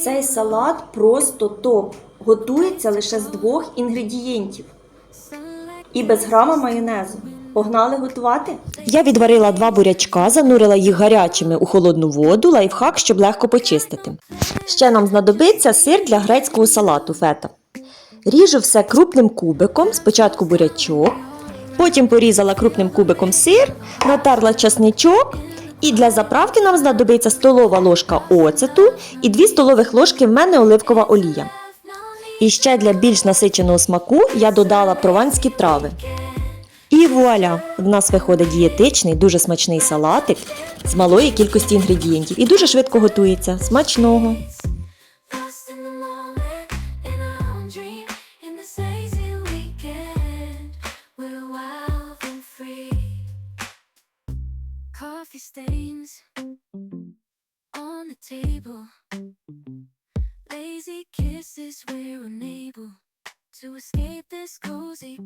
Цей салат просто топ. Готується лише з двох інгредієнтів і без грама майонезу. Погнали готувати? Я відварила два бурячка, занурила їх гарячими у холодну воду, лайфхак, щоб легко почистити. Ще нам знадобиться сир для грецького салату фета. Ріжу все крупним кубиком, спочатку бурячок, потім порізала крупним кубиком сир, натерла часничок. І для заправки нам знадобиться столова ложка оцету і 2 столових ложки в мене оливкова олія. І ще для більш насиченого смаку я додала прованські трави. І вуаля! В нас виходить дієтичний, дуже смачний салатик з малої кількості інгредієнтів. І дуже швидко готується. Смачного! Coffee stains on the table, lazy kisses we're unable to escape this cozy.